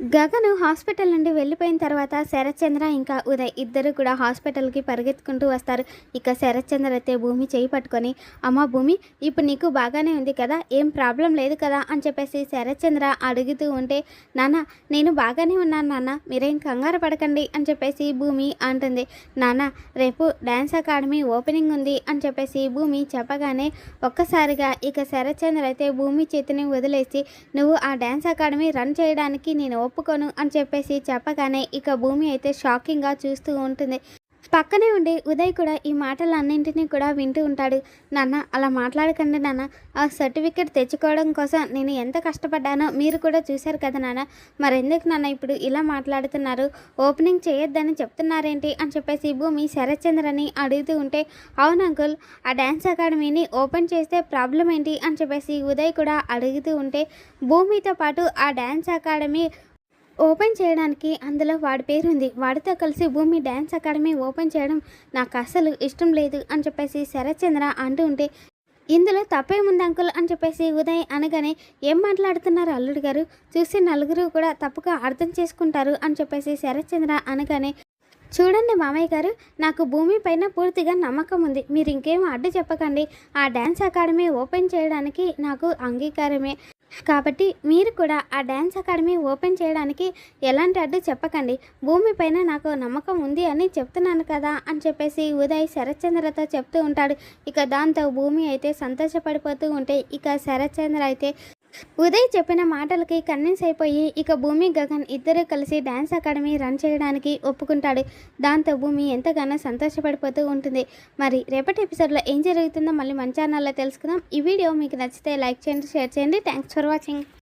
Gagan hospital నుండి వెళ్ళిపోయిన తర్వాత శరత్చంద్ర ఇంకా ఉదయ్ ఇద్దరు కూడా హాస్పిటల్కి పరిగెత్తుకుంటూ వస్తారు. ఇక శరత్చంద్ర అయితే భూమి చేయి పట్టుకొని అమ్మ భూమి ఇప్పుడు నీకు బాగానే ఉంది కదా ఏం ప్రాబ్లం లేదు కదా? అని చెప్పేసి శరత్చంద్ర అడుగుతూ ఉంటే నాన్న నేను బాగానే ఉన్నాను నాన్న మీరేం కంగారు పడకండి అని చెప్పేసి భూమి అంటుంది. నాన్న రేపు డ్యాన్స్ అకాడమీ ఓపెనింగ్ ఉంది అని చెప్పేసి భూమి చెప్పగానే ఒక్కసారిగా ఇక శరత్చంద్ర అయితే భూమి చేతిని వదిలేసి నువ్వు ఆ డ్యాన్స్ అకాడమీ రన్ చేయడానికి నేను ఒప్పుకోను అని చెప్పేసి చెప్పగానే ఇక భూమి అయితే షాకింగ్గా చూస్తూ ఉంటుంది. పక్కనే ఉండి ఉదయ్ కూడా ఈ మాటలన్నింటినీ కూడా వింటూ ఉంటాడు. నాన్న అలా మాట్లాడకండి నాన్న. ఆ సర్టిఫికెట్ తెచ్చుకోవడం కోసం నేను ఎంత కష్టపడ్డానో మీరు కూడా చూశారు కదా నాన్న. మరెందుకు నాన్న ఇప్పుడు ఇలా మాట్లాడుతున్నారు? ఓపెనింగ్ చేయొద్దని చెప్తున్నారేంటి? అని చెప్పేసి భూమి శరత్చంద్రని అడుగుతూ ఉంటే అవును అంకుల్ ఆ డ్యాన్స్ అకాడమీని ఓపెన్ చేస్తే ప్రాబ్లం ఏంటి? అని చెప్పేసి ఉదయ్ కూడా అడుగుతూ ఉంటే భూమితో పాటు ఆ డ్యాన్స్ అకాడమీ ఓపెన్ చేయడానికి అందులో వాడి పేరు ఉంది. వాడితో కలిసి భూమి డ్యాన్స్ అకాడమీ ఓపెన్ చేయడం నాకు అస్సలు ఇష్టం లేదు అని చెప్పేసి శరత్చంద్ర అంటూ ఉంటే ఇందులో తప్పేముంది అంకుల్? అని చెప్పేసి ఉదయ్ అనగానే ఏం మాట్లాడుతున్నారు అల్లుడు గారు? చూసి నలుగురు కూడా తప్పుగా అర్థం చేసుకుంటారు అని చెప్పేసి శరత్చంద్ర అనగానే చూడండి మామయ్య గారు నాకు భూమి పైన పూర్తిగా నమ్మకం ఉంది. మీరు ఇంకేం అడ్డు చెప్పకండి. ఆ డ్యాన్స్ అకాడమీ ఓపెన్ చేయడానికి నాకు అంగీకారమే. కాబట్టి మీరు కూడా ఆ డ్యాన్స్ అకాడమీ ఓపెన్ చేయడానికి ఎలాంటి అడ్డు చెప్పకండి. భూమి పైన నాకు నమ్మకం ఉంది అని చెప్తున్నాను కదా అని చెప్పేసి ఉదయ్ శరత్చంద్రతో చెప్తూ ఉంటాడు. ఇక దాంతో భూమి అయితే సంతోషపడిపోతూ ఉంటే ఇక శరత్చంద్ర అయితే ఉదయ్ చెప్పిన మాటలకి కన్విన్స్ అయిపోయి ఇక భూమి గగన్ ఇద్దరు కలిసి డ్యాన్స్ అకాడమీ రన్ చేయడానికి ఒప్పుకుంటాడు. దాంతో భూమి ఎంతగానో సంతోషపడిపోతూ ఉంటుంది. మరి రేపటి ఎపిసోడ్లో ఏం జరుగుతుందో మళ్ళీ మన ఛానల్లో తెలుసుకుందాం. ఈ వీడియో మీకు నచ్చితే లైక్ చేయండి షేర్ చేయండి. Thanks for watching